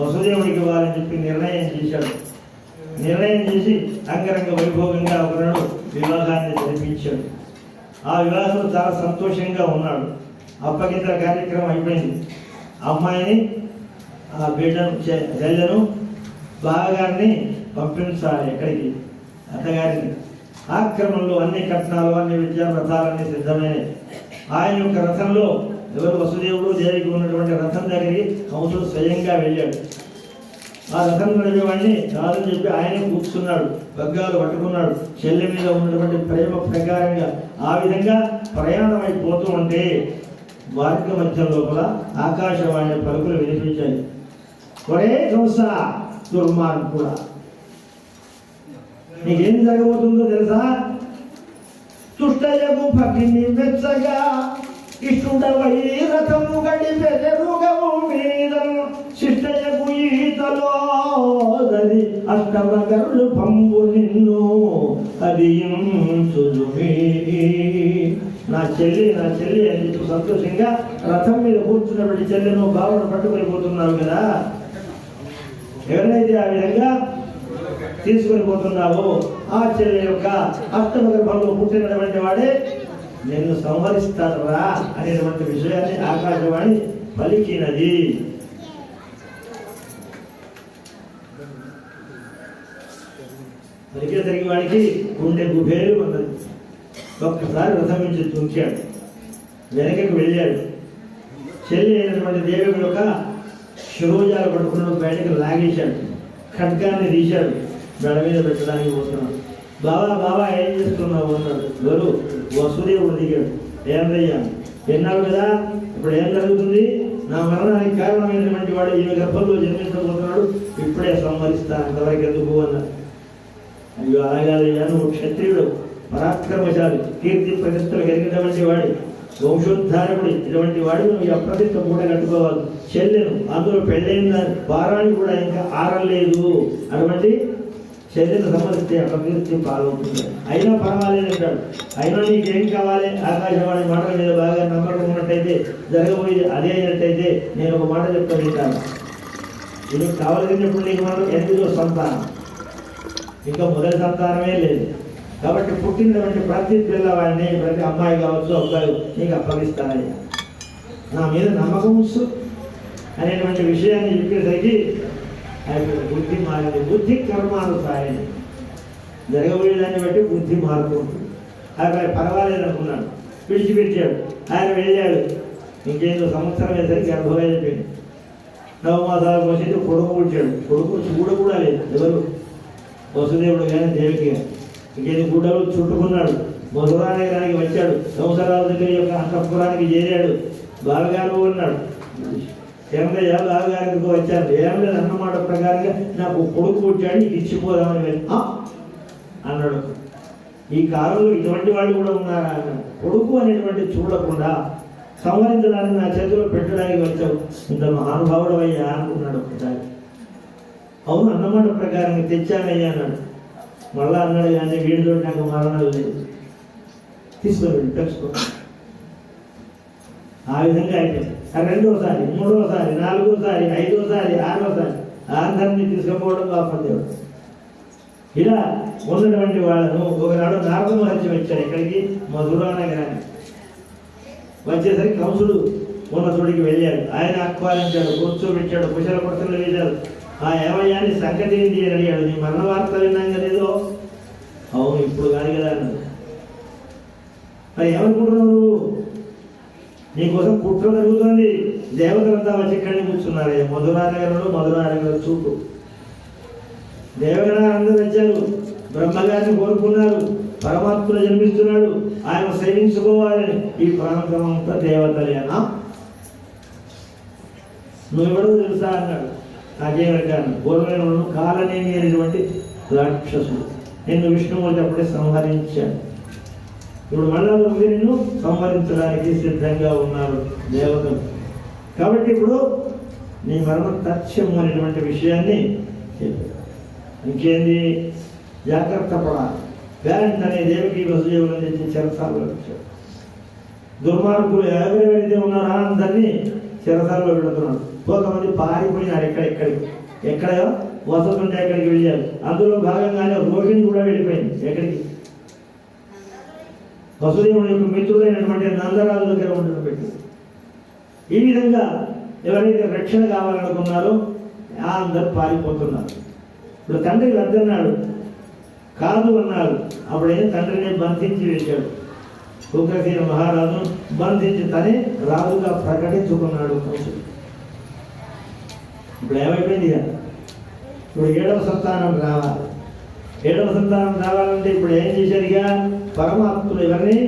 వసుదేవుడికి ఇవ్వాలని చెప్పి నిర్ణయం చేశాడు. నిర్ణయం చేసి అంగరంగ వైభోగంగా ఒకనాడు వివాహాన్ని జరిపించాడు. ఆ వివాహంలో చాలా సంతోషంగా ఉన్నాడు. అప్పగింతల కార్యక్రమం అయిపోయింది. అమ్మాయిని ఆ బిడ్డను చెల్లెను బాగాన్ని పంపించాలి ఎక్కడికి? అత్తగారిని. ఆ క్రమంలో అన్ని కట్నాలు అన్ని విద్యా రథాలన్నీ సిద్ధమైనవి ఆయన యొక్క రథంలో ఎవరు వసుదేవుడు దేవికి ఉన్నటువంటి రథం దగ్గరికి కంసుడు స్వయంగా వెళ్ళాడు. ఆ రథం నడిపేవాడిని రాదని చెప్పి ఆయనే కూర్చున్నాడు బగ్గాలు పట్టుకున్నాడు. చెల్లె మీద ఉన్నటువంటి ప్రేమ ప్రకారంగా ఆ విధంగా ప్రయాణం అయిపోతూ ఉంటే మార్గ మధ్య లోపల ఆకాశవాణి పలుకులు వినిపించాయి. ఒరే కంస దుర్మార్గుడా. నీకేం జరగబోతుందో తెలుసా? దుష్టయగు భక్తిని మెచ్చగా ఇష్టుడవై రథము గడిపెరుగవు మీదను శిష్టయగు ఈతలో దరి అష్టమగరులు పంబు నిన్ను అది నా చెల్లి నా చెల్లి అని చెప్పి సంతోషంగా రథం మీద కూర్చున్నటువంటి చెల్లెను బావను పట్టుకొని పోతున్నావు కదా. ఎవరైతే ఆ విధంగా తీసుకొని పోతున్నావో ఆ చెల్లె యొక్క అష్టమ గర్భంలో పుట్టినటువంటి వాడే నిన్ను సంహరిస్తారా అనేటువంటి విషయాన్ని ఆకాశవాణి పలికినది. పలికేసరికి వాడికి గుండె గుబేరు ఉన్నది ఒక్కసారి రథం నుంచి తుంచాడు. వెనకకి వెళ్ళాడు. చెల్లి అయినటువంటి దేవి యొక్క శిరోజాలు పడుకున్న బయటకు లాగేశాడు. ఖడ్గాన్ని తీశాడు. మెడ మీద పెట్టడానికి పోతున్నాడు. బాబా బాబా ఏం చేస్తున్నావు? అన్నాడు ఎవరు? వసుదేవుడు దిగాడు ఏమయ్యా? విన్నావు కదా? ఇప్పుడు ఏం జరుగుతుంది? నా మరణానికి కారణమైనటువంటి వాడు ఈమె గర్భంలో జన్మించబోతున్నాడు. ఇప్పుడే సంహరిస్తా అంతవరకు ఎందుకు? అన్నాడు. అయ్యో అలాగాదయ్యా నువ్వు క్షత్రియుడు పరాక్రమశాలి కీర్తి ప్రతిష్టలు కలిగినటువంటి వాడి వంశోద్ధారకుడు ఇటువంటి వాడు నువ్వు అప్రతిష్ట మూట కట్టుకోవాలి. చెల్లెను అందులో పెళ్ళైన భారాన్ని కూడా ఇంకా ఆరలేదు. అటువంటి చెల్లెను సమరిస్తే అభివృద్ధి పాల్గొంటుంది అయినా పర్వాలేదు అంటాడు. అయినా నీకేం కావాలి? ఆకాశవాణి మాటల మీద బాగా నమ్మకం ఉన్నట్టయితే జరగబోయేది అదే అయినట్టయితే నేను ఒక మాట చెప్తాను ఇది కావాల్సినప్పుడు నీకు మనం ఎనిమిదో సంతానం. ఇంకా మొదటి సంతానమే లేదు. కాబట్టి పుట్టినటువంటి ప్రతి పిల్లవాడిని ప్రతి అమ్మాయి కావచ్చు అబ్బాయి నీకు అప్పగిస్తానయ్యా. నా మీద నమ్మకం వస్తు అనేటువంటి విషయాన్ని చెప్పేసరికి ఆయన బుద్ధి మారింది. బుద్ధి జరగబోయే దాన్ని బట్టి బుద్ధి మారుతుంటుంది ఆయన పర్వాలేదు అనుకున్నాడు. విడిచిపెట్టాడు ఆయన వెళ్ళాడు. ఇంకేదో సంవత్సరం వేసరికి గర్భం అయిపోయింది. నవమాసాలు పోసి కొడుకు పుట్టాడు. కొడుకు చూడ కూడా లేదు. ఎవరు? వసుదేవుడు కానీ దేవికి కానీ ఇంకేది గుడ్డలు చుట్టుకున్నాడు. మధురానగరానికి వచ్చాడు. సంవత్సరాల దగ్గర యొక్క అంతఃపురానికి చేరాడు. బాలగారు ఉన్నాడు. ఏమయ్యా బాలగారికి వచ్చాను ఏం లేదు అన్నమాట ప్రకారంగా నాకు కొడుకు పుట్టాడు ఇది ఇచ్చిపోదామని వెళ్ళి అన్నాడు. ఈ కాలంలో ఇటువంటి వాళ్ళు కూడా ఉన్నారా? అన్నాడు. కొడుకు అనేటువంటి చూడకుండా సంహరించడానికి నా చేతిలో పెట్టడానికి వచ్చావు. ఇంత మహానుభావుడు అయ్యా అనుకున్నాడు ఒకసారి. అవును అన్నమాట ప్రకారంగా తెచ్చానయ్యా అన్నాడు. మళ్ళా అన్నాడు కానీ వీడితో నాకు మరణాలు లేదు. తీసుకొని తెచ్చుకో ఆ విధంగా అయిపోయింది. రెండోసారి మూడోసారి నాలుగోసారి ఐదోసారి ఆరోసారి అందరినీ తీసుకుపోవడం పాపం దేవుడు. ఇలా ఉన్నటువంటి వాళ్ళను ఒకనాడు నారద మహర్షి వచ్చాడు ఇక్కడికి మధురా నగరానికి వచ్చేసరికి కంసుడు ఉన్న చోటికి వెళ్ళాడు. ఆయన ఆహ్వానించాడు కూర్చోబెట్టాడు కుశల కొడుకులు వేశాడు ఆ ఏమయ్యాన్ని సంగతి ఏంటి అని అడిగాడు. నీ మరణ వార్త విన్నాం కదేదో అవును ఇప్పుడు కాదు కదా అన్నాడు. మరి ఏమనుకుంటున్నారు నీకోసం కుట్ర జరుగుతుంది. దేవతలంతా వచ్చి ఇక్కడిని కూర్చున్నారు. మధురానగరంలో మధురానగరం చూపు. దేవగణ అందరూ వచ్చారు. బ్రహ్మగారిని కోరుకున్నారు. పరమాత్ముడు జన్మిస్తున్నాడు. ఆయన సేవించుకోవాలని ఈ ప్రాంతం అంతా దేవతలేనా నువ్వెవడో తెలుసా అన్నాడు. నాకేమడిగాను పూర్వము కాలనేమి అనేటువంటి రాక్షసుడు. నిన్ను విష్ణుమూర్తి అప్పుడే సంహరించాడు. ఇప్పుడు మళ్ళా వచ్చి సంహరించడానికి సిద్ధంగా ఉన్నారు దేవతలు. కాబట్టి ఇప్పుడు నీ మరణం తథ్యం అనేటువంటి విషయాన్ని ఇంకేంది? జాగ్రత్త పడాలి. పేరెంట్ అనే దేవికి వసుదేవులను తెచ్చి చెరసాలలో వచ్చాడు. దుర్మార్గులు ఎవరెవరైతే ఉన్నారో అందరినీ చెరసాలలో పెడుతున్నాడు కొంతమంది పారిపోయినారు ఎక్కడెక్కడికి ఎక్కడ వసతుంటే ఎక్కడికి వెళ్ళారు. అందులో భాగంగానే రోగిణి కూడా వెళ్ళిపోయింది. ఎక్కడికి? వసుదేవుని యొక్క మిత్రుడైనటువంటి నందరాజు దగ్గర ఉండడం పెట్టి ఈ విధంగా ఎవరైతే రక్షణ కావాలనుకున్నారో ఆ పారిపోతున్నారు. ఇప్పుడు తండ్రి వద్దన్నాడు కాదు అన్నాడు. అప్పుడే తండ్రిని బంధించి వేశాడు. ఉగ్రసేన మహారాజు బంధించి తనే రాజుగా ప్రకటించుకున్నాడు ఇప్పుడు ఏమైపోయింది ఇక? ఇప్పుడు ఏడవ సంతానం రావాలి. ఏడవ సంతానం రావాలంటే ఇప్పుడు ఏం చేశారుగా ఇక పరమాత్ములు ఎవరిని?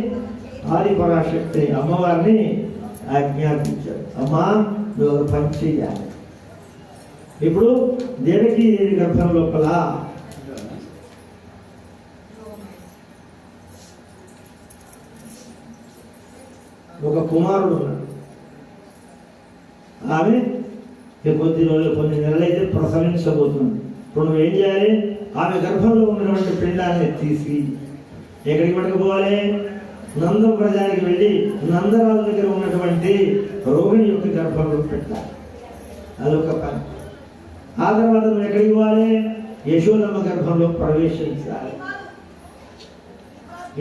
ఆది పరాశక్తి అమ్మవారిని ఆజ్ఞాపించాడు అమ్మా నువ్వు ఒక పని చెయ్యాలి. ఇప్పుడు దేనికి దేవి గర్భం లోపల ఒక కుమారుడు ఉన్నాడు. ఆమె కొద్ది రోజులు కొన్ని నెలలైతే ప్రసవించబోతుంది. ఇప్పుడు నువ్వు ఏం చేయాలి? ఆమె గర్భంలో ఉన్నటువంటి పిండాన్ని తీసి ఎక్కడికి పట్టుకుపోవాలి? నంద ప్రజానికి వెళ్ళి నందరాజు దగ్గర ఉన్నటువంటి రోగిణి యొక్క గర్భంలో పెట్టాలి. అదొక పని. ఆ తర్వాత నువ్వు ఎక్కడికి పోవాలి? యశోదమ్మ గర్భంలో ప్రవేశించాలి.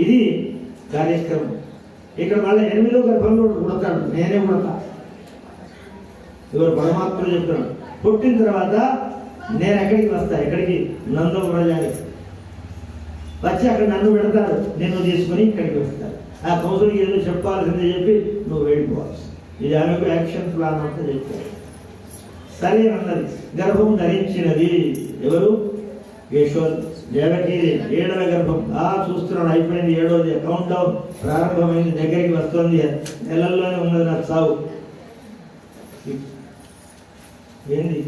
ఇది కార్యక్రమం. ఇక్కడ మళ్ళీ ఎనిమిదో గర్భంలో పుడతాడు నేనే పుడతా ఎవరు పరమాత్మలు చెప్తున్నాడు. పుట్టిన తర్వాత నేను ఎక్కడికి వస్తా? ఎక్కడికి? నందం ప్రజానికి వచ్చి అక్కడ నన్ను పెడతారు. నిన్ను తీసుకుని ఇక్కడికి వస్తారు. ఆ కౌన్సిల్కి ఏదో చెప్పాల్సిందే చెప్పి నువ్వు వెళ్ళిపోవాల్సి ఇది ఆమెకు యాక్షన్ ప్లాన్ అంతా చెప్పారు. సరే అన్నది. గర్భం ధరించినది ఎవరు? యశోద్. దేవకి ఏడవ గర్భం. ఆ చూస్తున్నాడు అయిపోయింది ఏడవది కౌంట్ డౌన్ ప్రారంభమైంది దగ్గరికి వస్తుంది. నెలల్లోనే ఉన్నది నాకు సావు ఏంది?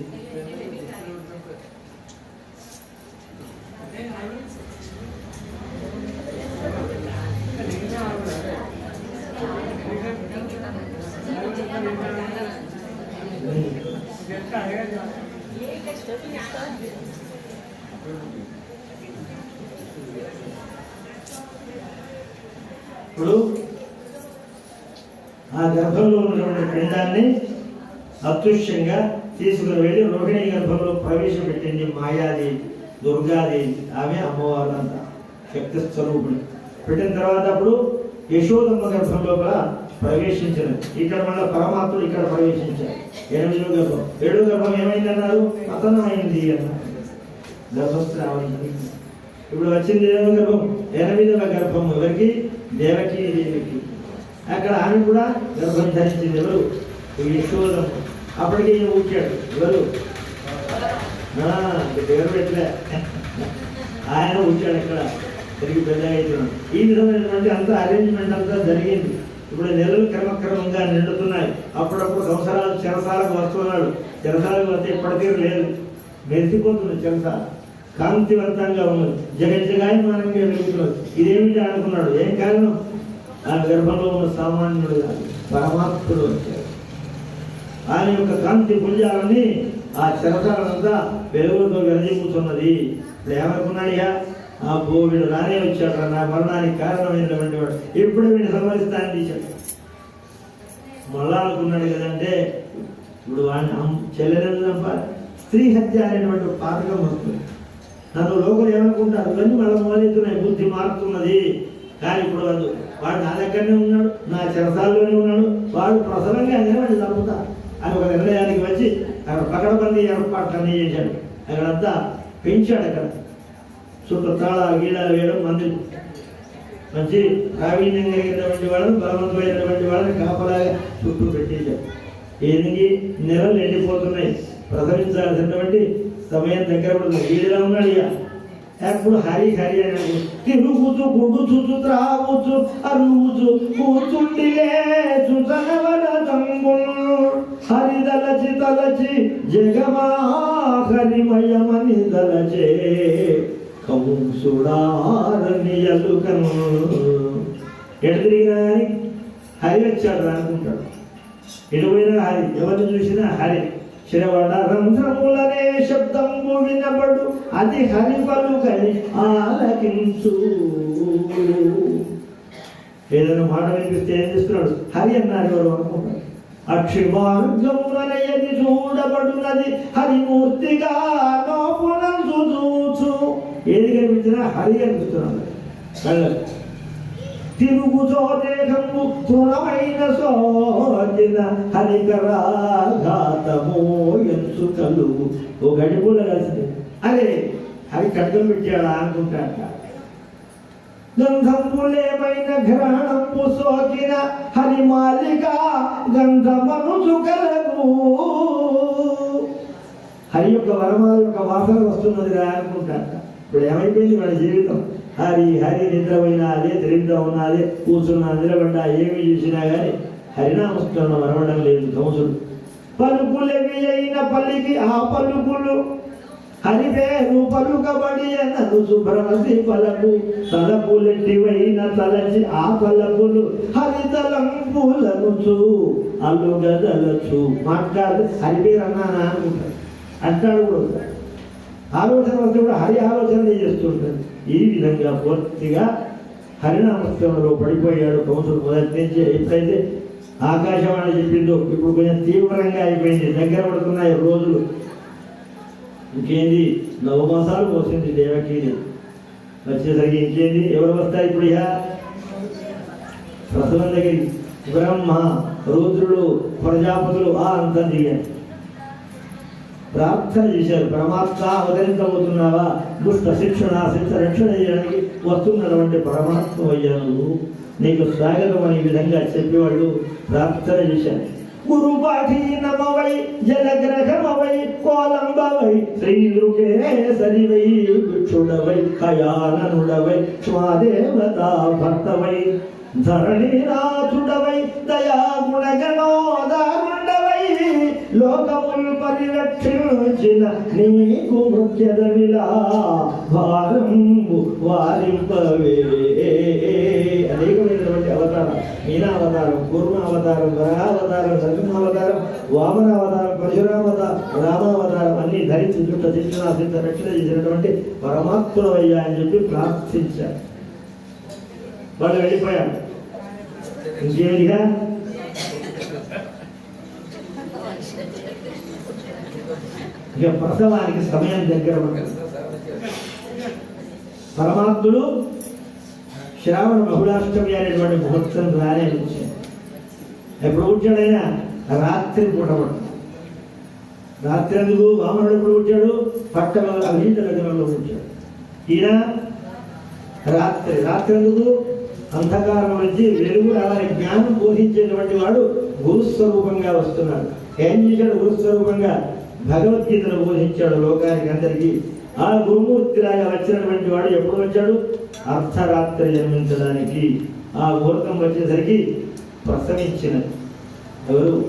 ఇప్పుడు ఆ గర్భంలో ఉన్నటువంటి పిండాన్ని అదృశ్యంగా తీసుకుని వెళ్ళి రోహిణి గర్భంలో ప్రవేశపెట్టింది మాయాదేవి దుర్గాదేవి ఆమె అమ్మవారు అంత శక్తి స్వరూపుడు. పెట్టిన తర్వాత అప్పుడు యశోదమ్మ గర్భంలో కూడా ప్రవేశించినది ఇక్కడ మళ్ళీ పరమాత్ముడు ఇక్కడ ప్రవేశించారు ఎనిమిదో గర్భం ఏడో గర్భం ఏమైంది అన్నారు. పతనమైంది అన్నారు గర్భస్రావం ఇప్పుడు వచ్చింది ఏడో గర్భం ఎనిమిదవ గర్భం ఎవరికి? దేవకి దేవికి. అక్కడ ఆమె కూడా గర్భం ధరించింది ఎవరు? ఈ అప్పటికే ఈయన ఊచాడు ఎవరు? పేరు పెట్టలే. ఆయన ఊచాడు ఇక్కడ. తిరిగి పెద్ద అవుతున్నాడు ఈ విధమైనటువంటి అంత అరేంజ్మెంట్ అంతా జరిగింది. ఇప్పుడు నెలలు క్రమక్రమంగా నిండుతున్నాయి. అప్పుడప్పుడు సంవత్సరాలు చెరసాలకు వస్తున్నాడు. చెరసాలకు వస్తే ఇప్పటికీ లేదు. మెరిసిపోతుంది చెరసాల కాంతివంతంగా ఉన్నది. జగజ్జగాయమానంగా వెలుగుతున్నది ఇదేమిటి అనుకున్నాడు? ఏం కారణం? ఆ గర్భంలో ఉన్న సామాన్యుడు కాదు పరమాత్ముడు వచ్చాడు. ఆయన యొక్క కాంతి పుంజాలని ఆ చెరసాలంతా వెలుగుతో వెలజిపోతున్నది ఇప్పుడు ఏమనుకున్నాడు ఆ బో నానే రానే వచ్చాడు నా మరణానికి కారణమైనటువంటి వాడు ఇప్పుడు వీడు సంహరిస్తానని తీశాడు మళ్ళా అనుకున్నాడు కదంటే ఇప్పుడు వాడిని చెల్లెలను స్త్రీ హత్య అనేటువంటి పాతకం వస్తుంది. నన్ను లోకలు ఏమనుకుంటారు? ఇవన్నీ మళ్ళీ మొదలెత్తున్నాయి బుద్ధి మారుతున్నది. కానీ ఇప్పుడు వాడు వాడు నా దగ్గరనే ఉన్నాడు నా చెరసాల్లోనే ఉన్నాడు వాడు ప్రసరంగా అదే వాడిని చంపుతా అని ఒక నిర్ణయానికి వచ్చి అక్కడ పకడబందీ ఏర్పాట్లన్నీ చేశాడు. అక్కడంతా పెంచాడు అక్కడ. సుఖ తాళాలు గీడాలు వేయడం మంది. మంచి ప్రావీణ్యం కలిగినటువంటి వాళ్ళని బలవంతమైనటువంటి వాళ్ళని కాపలాగా చుట్టూ పెట్టేశాడు ఏదికి నెలలు ఎండిపోతున్నాయి. ప్రసవించాల్సినటువంటి సమయం దగ్గర పడుతుంది. వీడిలా ఉన్నాడు ఇక ఎప్పుడు హరి హరి అని అంటాడు. తిరుగుతూ చూచు త్రాగుచు అరుగుచు కూచుండిలే లేచు తనవర తంబులు హరి దలచి తలచి జగమా హరిమయమని దలచే. కంసుడారని ఎలుకను ఎటు తిరిగినా కానీ హరి వచ్చాడు అనుకుంటాడు ఎటుపోయినా హరి ఎవరిని చూసినా హరి. శిరవడ రంధ్రములనే శబ్దము వినబడు. అది హరి పలుకని ఆలకించు. ఏదైనా మాట వినిపిస్తే ఏం చేస్తున్నాడు? హరి అన్నారు ఎవరు అనుకుంటాడు అక్షిమార్గమునయది చూడబడునది? హరిమూర్తిగా నోపునందు చూచు. ఏది కనిపించినా హరి కనిపిస్తున్నాడు కళ్ళకు తిరుగుతో దేహము తృణమైన సోజిన హరికరాఘాతమో ఎంచు కలుగు ఓ గడిపూల కలిసింది అరే హరి కడ్డం పెట్టాడా అనుకుంటాట గంధములేమైన ఘ్రాణము సోకిన హరిమాలిక గంధమను కలగు. హరి యొక్క వరమాల యొక్క వాసన వస్తున్నదిరా అనుకుంటాట ఇప్పుడు ఏమైపోయింది మన జీవితం. హరి హరి నిద్రపోయినా అదే తిరిగిగా ఉన్నా అదే కూర్చున్నా నిలబడ్డా ఏమి చూసినా కానీ హరినామస్మరణ మరవడం లేదు ధ్వంసుడు. పలుకులవి అయిన పల్లికి ఆ పలుకులు. హరి పలుకబడి అన్నదు శుభ్రమసి పలకు తలపులెట్టివైన తలచి ఆ పలకులు హరితలం పూలనుచు అల్లుగదలచు మాట్లాడు. హరి పేరు అన్నానా? అనుకుంటాడు అంటాడు కూడా. ఆలోచన వస్తే కూడా హరి ఆలోచనలే చేస్తుంటాడు. ఈ విధంగా పూర్తిగా హరినామస్మరణలో పడిపోయాడు కౌసులు మొదటి నుంచి ఎప్పుడైతే ఆకాశవాణి చెప్పిందో ఇప్పుడు కొంచెం తీవ్రంగా అయిపోయింది. దగ్గర పడుతున్నాయి రోజులు. ఇంకేంది? నవమాసాలు పోసింది దేవకీని. వచ్చేసరికి ఇంకేంది? ఎవరు వస్తాయి ఇప్పుడు ఇక ప్రసవం దగ్గరికి. బ్రహ్మ రుద్రుడు ప్రజాపతులు ఆ అంతా దిగారు. ప్రార్థన చేశారు. పరమాత్మ అవతరించబోతున్నావా దుష్ట శిక్షణ శిక్ష రక్షణ చేయడానికి వస్తున్నటువంటి పరమాత్మ అయ్యాను నీకు స్వాగతం అనే విధంగా చెప్పేవాళ్ళు ప్రార్థన చేశారు. గురుపాఠీనమవై జలగ్రహమవై కోలంబవై శ్రీలుకేసరివై భిక్షుడవై కయాననుడవై స్వాదేవతా భక్తవై ధరణీనాథుడవై దయా గుణగణోదారుండవై లోకములు పరిరక్షించిన నీకు ముఖ్యదవిలా భారంబు వారింపవే అనేకమైనటువంటి అవతారం. మీనావతారం కూర్మావతారం వరావతారం నరసింహావతారం వామనావతారం పరశురామవతారం రామావతారం అన్ని ధరించి చుట్ట శిక్షణ సిద్ధ రక్షణ చేసినటువంటి పరమాత్మయ్యా అని చెప్పి ప్రార్థించారు. వాళ్ళు వెళ్ళిపోయారు. ఇంకేమిగా ఇక ప్రసవానికి సమయం దగ్గర పడ్డది పరమాత్ముడు శ్రావణ బహుళాష్టమి అనేటువంటి ముహూర్తం రానే వచ్చాడు. ఎప్పుడు కూర్చాడైనా రాత్రి పూట రాత్రి అందుకు వామనుడు ఎప్పుడు కూర్చాడు పట్టణ అభిజిత నగరంలో కూర్చాడు ఈయన రాత్రి. రాత్రి అందుకు అంధకారం నుంచి వెలుగు అలాగే జ్ఞానం బోధించేటువంటి వాడు భూస్వరూపంగా వస్తున్నాడు. ఏం చేశాడు గురుస్వరూపంగా భగవద్గీతను బోధించాడు లోకానికి అందరికీ. ఆ గురుమూర్తిలాగా వచ్చినటువంటి వాడు ఎప్పుడు వచ్చాడు? అర్ధరాత్రి జన్మించడానికి ఆ ముహూర్తం వచ్చేసరికి ప్రసవించిన ఎవరు?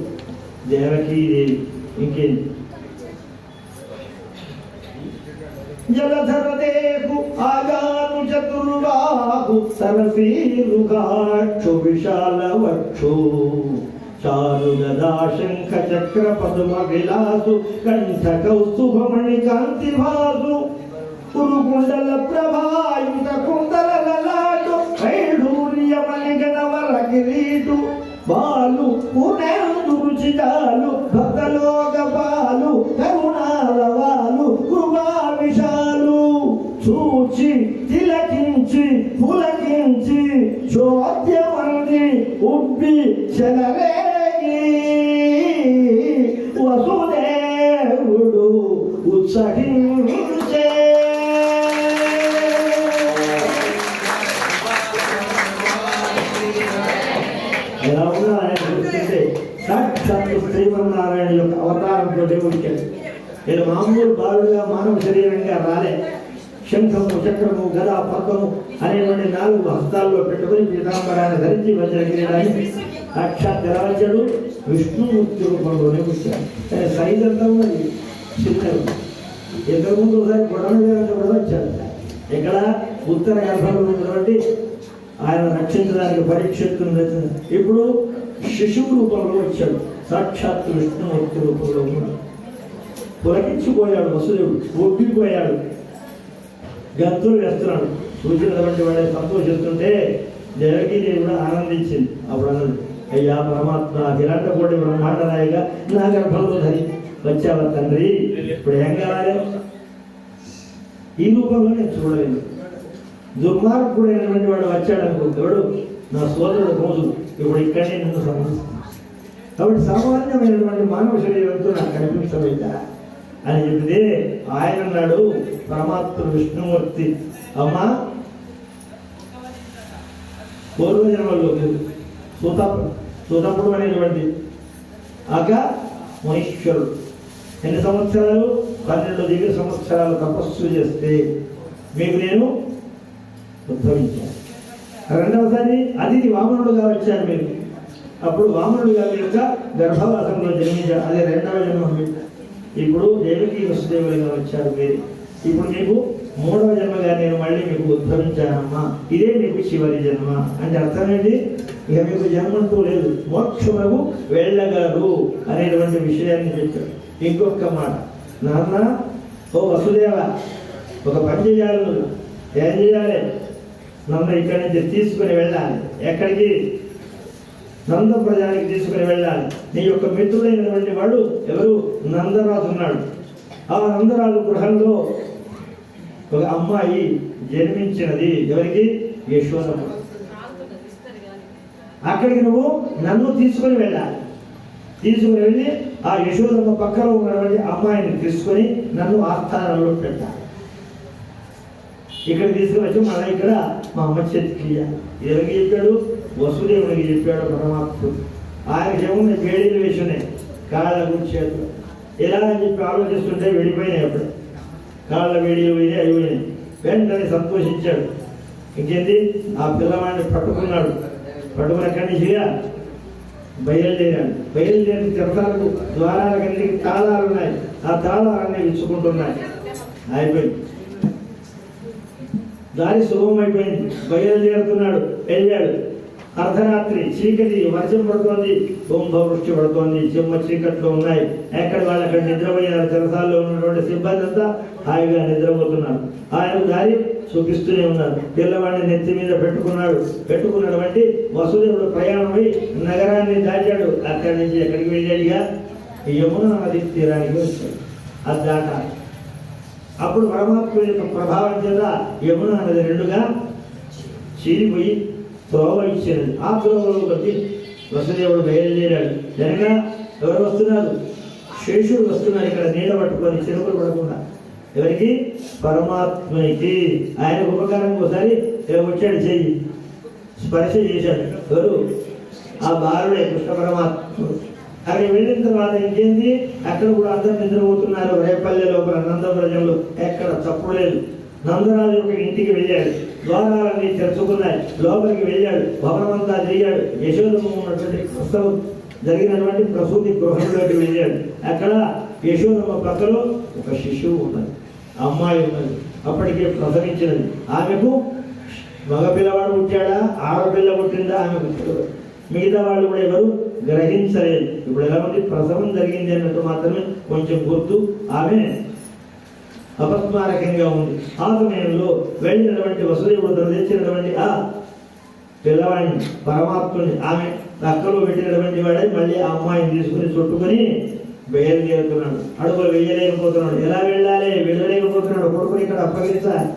దేవకీదేవి. ఇంకే? జలధరదేహు ఆగాను చతుర్బాహు సరసీరుగాక్షు విశాల వక్షు ಚಾರು ಗದಾಶಂಖ ಚಕ್ರ ಪದ್ಮ ವಿಲಾಸು ಕಂಠ ಕೌಸ್ತುಭ ಮಣಿ ಕಾಂತಿ ಭಾಸು ಕುರುಕುಂಡಲ ಪ್ರಭಾಯುತ ಕುಂಡಲ ಲಲಾಟು ಹೈಡೂರಿಯ ಮಲ್ಲಿಗೆ ನವರ ಕಿರೀಟು ಬಾಲು ಪುನೆ ಉಚಿತಾಲು నేను మామూలు బాలుడుగా మానవ శరీరంగా రాలే. శంఖము చక్రము గద పద్మము అనేటువంటి నాలుగు హస్తాల్లో పెట్టుకుని పీతాంబరాన్ని ధరించి వజ్రగిరిడాన్ని సాక్షాత్ ఎలా విష్ణుమూర్తి రూపంలోనే వచ్చాడు కానీ సైజ్ అంతా ఉన్నది చిన్నది ఒకసారి కూడా వచ్చాడు. ఎక్కడ? ఉత్తర గర్భంలో ఉన్నటువంటి ఆయన రక్షించడానికి పరీక్షిత్తును ఇప్పుడు శిశువు రూపంలో వచ్చాడు. సాక్షాత్తు విష్ణుమూర్తి రూపంలో ఉన్నాడు. తొలగించిపోయాడు వసుదేవుడు. ఒప్పిపోయాడు. గంతులు వేస్తున్నాడు. చూసినటువంటి వాడే సంతోషిస్తుంటే దేవకీదేవి కూడా ఆనందించింది. అప్పుడు అన్నది అయ్యా పరమాత్మ విరాట కోటి బ్రహ్మాండ నాయక నా గర్భంలో ధరి వచ్చావా తండ్రి? ఇప్పుడు ఏం కావాలి? ఈ రూపంలో నేను చూడలేను. దుర్మార్గుడైనటువంటి వాడు వచ్చాడు దేవుడు నా సోదరుడు రోజు ఇప్పుడు ఇక్కడే నన్ను సమర్థిస్తాను కాబట్టి సామాన్యమైనటువంటి మానవ శరీరంతో నాకు కనిపించలేదా? అని చెప్తే ఆయన అన్నాడు పరమాత్మ విష్ణుమూర్తి. అమ్మా పూర్వజన్మలోకి సూత సూతపుడు అనేటువంటి ఆక మహేశ్వరుడు. ఎన్ని సంవత్సరాలు? పన్నెండు దివ్య సంవత్సరాలు తపస్సు చేస్తే మీకు నేను ఉద్భవించాను. రెండవసారి అతిథి వామనుడుగా వచ్చారు మీరు. అప్పుడు వామనుడుగా మీ యొక్క గర్భవాసంలో జన్మించారు. అదే రెండవ జన్మ. ఇప్పుడు దేవికి వసుదేవులుగా వచ్చారు మీరు? ఇప్పుడు మీకు మూడవ జన్మగా నేను మళ్ళీ మీకు ఉద్భవించానమ్మా ఇదే మీకు చివరి జన్మ అంటే అర్థమేంటి ఇక మీకు జన్మంటూ లేదు. మోక్షములకు వెళ్ళగలరు అనేటువంటి విషయాన్ని చెప్పారు ఇంకొక మాట. నాన్న ఓ వసుదేవ ఒక పని చేయాలి ఏం చేయాలి? నన్ను ఇక్కడి నుంచి తీసుకుని వెళ్ళాలి. ఎక్కడికి? నందప్రజానికి తీసుకుని వెళ్ళాలి. నీ యొక్క మిత్రుడైనటువంటి వాడు ఎవరు? నందరాజు ఉన్నాడు. ఆ నందరాజు గృహంలో ఒక అమ్మాయి జన్మించినది ఎవరికి? యశోదమ్మ అక్కడికి నువ్వు నన్ను తీసుకుని వెళ్ళాలి. తీసుకుని వెళ్ళి ఆ యశోదమ్మ పక్కన ఉన్నటువంటి అమ్మాయిని తీసుకొని నన్ను ఆస్థానంలో పెట్టాలి. ఇక్కడ తీసుకువచ్చి మళ్ళీ ఇక్కడ మా అమ్మ చేతికి ఎవరికి చెప్పాడు వసుదేవునికి చెప్పాడు పరమాత్ముడు. ఆయన ఏముంది వేడిలు విషయమే కాళ్ళ చేతులు ఎలా అని చెప్పి ఆలోచిస్తుంటే వెళ్ళిపోయినాయి అప్పుడు. కాళ్ళ వేడి పోయినాయి అయిపోయినాయి. వెంటనే సంతోషించాడు. ఇంకేంటి? ఆ పిల్లవాడిని పట్టుకున్నాడు. పట్టుకుని అక్కడి నుంచిగా బయలుదేరాడు. బయలుదేరి చెప్తాలకు ద్వారాలకన్నీ తాళాలు ఉన్నాయి ఆ తాళాలన్నీ ఇచ్చుకుంటున్నాయి అయిపోయింది. దారి సుగమమైపోయింది. బయలుదేరుతున్నాడు వెళ్ళాడు. అర్ధరాత్రి చీకటి వర్షం పడుతోంది కుంభ వృష్టి పడుతోంది చిమ్మ చీకట్లో ఉన్నాయి. ఎక్కడ వాళ్ళు అక్కడ నిద్రపోయారు చెరసాల్లో ఉన్నటువంటి సిబ్బంది అంతా హాయిగా నిద్రపోతున్నారు. ఆయన దారి చూపిస్తూనే ఉన్నారు. పిల్లవాడిని నెత్తి మీద పెట్టుకున్నాడు. పెట్టుకున్నటువంటి వసుదేవుడు ప్రయాణమై నగరాన్ని దాటాడు. అక్కడి నుంచి ఎక్కడికి వెళ్ళాడుగా యమున నది తీరానికి వచ్చాడు. అది దాటాలి అప్పుడు పరమాత్మ యొక్క ప్రభావం చేత యమున అన్నది రెండుగా చీలిపోయి త్రోవ ఇచ్చేది. ఆ త్రోవలో కొద్ది వసుదేవుడు బయలుదేరాడు. జనగా ఎవరు వస్తున్నారు? శేషుడు వస్తున్నారు ఇక్కడ నీడ పట్టుకొని చెరుకులు పడకుండా. ఎవరికి? పరమాత్మకి ఆయన ఉపకారం ఒకసారి వచ్చాడు చేయి. స్పర్శ చేశాడు. ఎవరు? ఆ బాలుడే కృష్ణ పరమాత్ముడు. అక్కడికి వెళ్ళిన తర్వాత ఇంకేంది? అక్కడ కూడా అందరు నిద్రపోతున్నారు. రేపల్లె లోపల ప్రజలు ఎక్కడ తప్పు లేదు. నందరాజు యొక్క ఇంటికి వెళ్ళాడు. ద్వారాలన్నీ తెరుచుకున్నాయి. లోపలికి వెళ్ళాడు. భవనమంతా తిరిగాడు యశోదమ్మ ఉన్నటువంటి ప్రసవం జరిగినటువంటి ప్రసూతి గృహంలోకి వెళ్ళాడు. అక్కడ యశోదమ్మ పక్కలో ఒక శిశువు ఉన్నది. అమ్మాయి ఉన్నది. అప్పటికే ప్రసవించినది. ఆమెకు మగ పిల్లవాడు పుట్టాడా? ఆడపిల్ల పుట్టిందా? ఆమెకు తెలియదు మిగతా వాళ్ళు కూడా ఎవరు? గ్రహించలేదు ఇప్పుడు ఎలా ఉంది ప్రసవం జరిగింది అన్నట్టు మాత్రమే కొంచెం గుర్తు. ఆమె అపస్మారకంగా ఉంది. ఆ సమయంలో వెళ్ళినటువంటి వసుదేవుడు తను తెచ్చినటువంటి ఆ పిల్లవాడిని పరమాత్ముని ఆమె అక్కలో పెట్టినటువంటి వాడే మళ్ళీ ఆ అమ్మాయిని తీసుకుని చుట్టుకొని బయలుదేరుతున్నాడు. అడుగులు వేయలేకపోతున్నాడు. ఎలా వెళ్ళాలి? వెళ్ళలేకపోతున్నాడు. కొడుకుని ఇక్కడ అప్పగించాలి.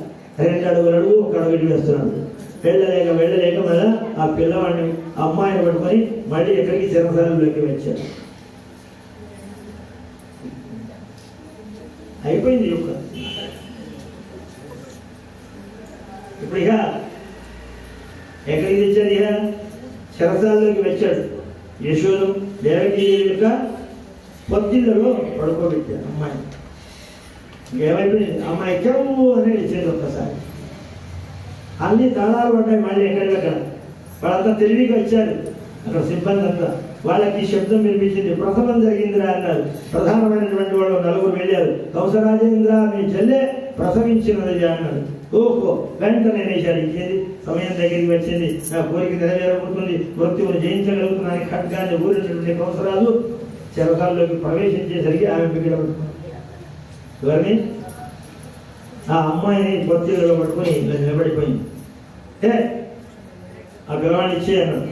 రెండు అడుగులు అడుగు ఒక అడుగు వేస్తున్నాడు. వెళ్ళలేక వెళ్ళలేక మళ్ళీ ఆ పిల్లవాడిని అమ్మాయిని పట్టుకొని మళ్ళీ ఎక్కడికి చిరసాలలోకి వచ్చాడు. అయిపోయింది యొక్క ఇప్పుడు ఇక ఎక్కడికి తెచ్చాడు ఇక శరసాలలోకి వచ్చాడు. యశోదం దేవకి యొక్క పొద్దులలో పడుకోబెట్టాడు అమ్మాయి ఏమైపోయింది అమ్మాయి ఎక్కవు అని ఇచ్చేది ఒక్కసారి. అన్ని తాళాలు ఉంటాయి మళ్ళీ ఎక్కడికక్కడ వాళ్ళంతా తెలివికి వచ్చారు. అక్కడ సిబ్బంది అంతా. వాళ్ళకి ఈ శబ్దం వినిపించింది. ప్రసవం జరిగిందిరా అన్నారు. ప్రధానమైనటువంటి వాళ్ళు నలుగురు వెళ్ళారు. కౌసరాజేంద్ర మీ చెల్లె ప్రసవించినది అన్నారు. ఓహో వెంటనే నేషాలు ఇచ్చేది సమయం దగ్గరికి వచ్చింది. నా కోరిక నెరవేరబోతుంది. మృత్యువును జయించగలుగుతున్నాను ఖడ్గాన్ని ఊరినటువంటి కౌసరాజు చెరకాల్లోకి ప్రవేశించేసరికి ఆమె బిగ్గడబడుతుంది ఎవరిని? ఆ అమ్మాయిని బొత్తిలో పట్టుకొని ఇలా నిలబడిపోయింది. ఏ ఆ పిల్లవాడిని ఇచ్చే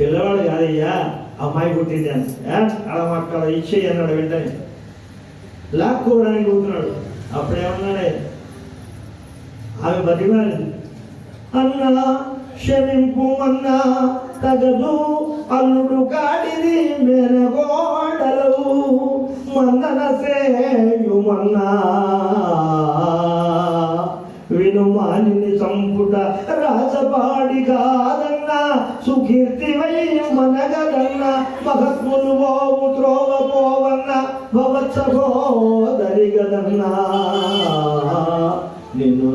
పిల్లవాడు కాదయ్యా అమ్మాయి పుట్టింది అని. ఏ, అలా అక్కడ ఇచ్చేయి అన్నాడు వెంటనే. లాక్కోవడానికి పోతున్నాడు. అప్పుడేమన్నాడే ఆమె బతిమాలింది. అన్నా క్షమింపు అన్నా తగదు అల్లుడు కాడిది మెనగోడలు సుకీర్తివై మనగదన్న మహత్ములు పోవు త్రోవ పోవన్న భవత్సహోదరిగదన్నా నిన్ను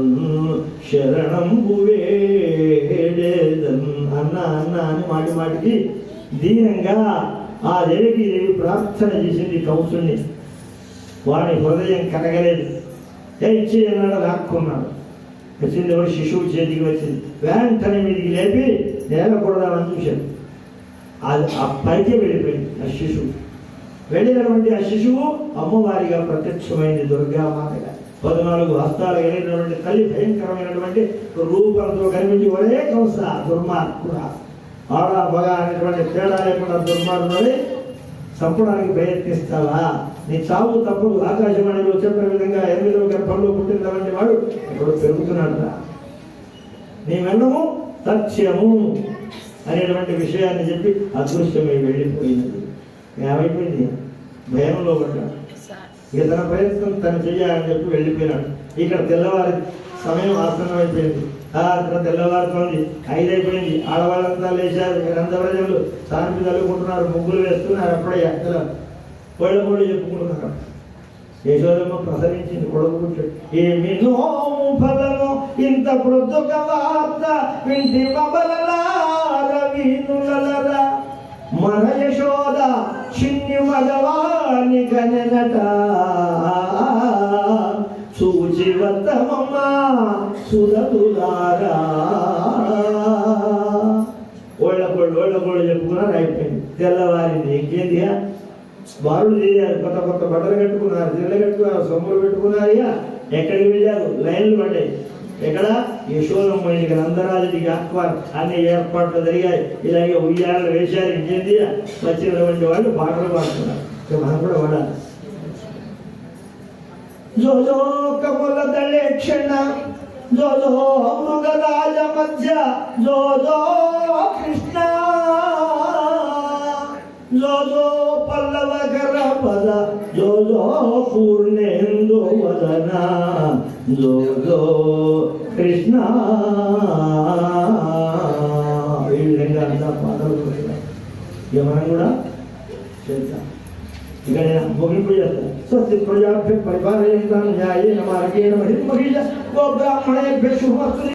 శరణంబు వేడేదన్ అన్న అన్న అని మాటి మాటికి దీనంగా ఆ దేవికి దేవి ప్రార్థన చేసింది కంసుని వాడి హృదయం కలగలేదు. ఏ ఇచ్చి అన్నాడు లాక్కున్నాడు. వచ్చింది ఎవరు? శిశువు చేతికి వచ్చింది. వెంటనే మీదికి లేపి తేలకూడదని చూశాడు. అది ఆ పైకి వెళ్ళిపోయింది ఆ శిశువు. వెళ్ళినటువంటి ఆ శిశువు అమ్మవారిగా ప్రత్యక్షమైంది దుర్గామాతగా పద్నాలుగు హస్తాలు కలిగినటువంటి తల్లి భయంకరమైనటువంటి రూపంతో కనిపించి ఒరే కంస దుర్మార్గుడ ఆడ మగ అనేటువంటి తేడా లేకుండా దుర్మార్గుడే చంపడానికి ప్రయత్నిస్తావా? నీ చావు తప్పుడు ఆకాశవాణిలో చెప్పిన విధంగా ఎనిమిదవ గర్భంలో పుట్టిన వాడు ఇప్పుడు పెరుగుతున్నాడు నీ వెన్నము సత్యము అనేటువంటి విషయాన్ని చెప్పి అదృశ్యమై వెళ్ళిపోయినది ఏమైపోయింది? భయంలో పడ్డాడు. ఇక తన ప్రయత్నం తను చెయ్యాలని చెప్పి వెళ్ళిపోయినాడు. ఇక్కడ తెల్లవారి సమయం ఆసనం అయిపోయింది ఆ అక్కడ తెల్లవారుతోంది ఐదైపోయింది. ఆడవాళ్ళంతా లేచారు. మీరంతా ప్రజలు సాంతి తల్లుకుంటున్నారు ముగ్గులు వేస్తున్నారు. అప్పుడే ఎక్కడ పొళ్ళ పొళ్ళు చెప్పుకుంటున్నారు. యశోదమ్మ ప్రసరించింది కొడుకు ఏ ఏమి ఫలము ఇంత ప్రొద్దుక వార్త వింటి మబలలారవీనులరా మన యశోద చిన్ని మగవాణి కనెనట చూచి వద్దమమ్మ సురదులారా ఒళ్ళకొళ్ళు చెప్పుకున్నారు అయిపోయింది. తెల్లవారింది ఇంకేంది బారులు చేయాలి. కొత్త కొత్త బట్టలు కట్టుకున్నారు చీరలు కట్టుకున్నారు సొమ్ములు పెట్టుకున్నారు ఇక ఎక్కడికి వెళ్ళారు? లైన్లు పడ్డాయి. ఎక్కడ? యశోరమ్మ ఇక నందరాజుడికి ఆహ్వానం అన్ని ఏర్పాట్లు జరిగాయి. ఇలాగే ఉయ్యాలు వేశారు. ఇంకేంది వచ్చినటువంటి వాళ్ళు పాటలు పాడుతున్నారు. మనం కూడా వాడాలి జోజో కమల దళేక్షణ జోజో మృగరాజ మధ్య జోజో కృష్ణ జోజో జోజో పూర్ణేందు వదన జోజో కృష్ణ ఈ విధంగా అంతా పాటలు పాడుతున్నారు. ఇక మనం కూడా చేద్దాం ఇక నేను ముగింపు చేస్తాను స్వస్తి ప్రజాభ్య పరిపాలయంతాం న్యాయేన మార్గేణ మహిమహిష గో బ్రాహ్మణేభ్య శుభమస్తు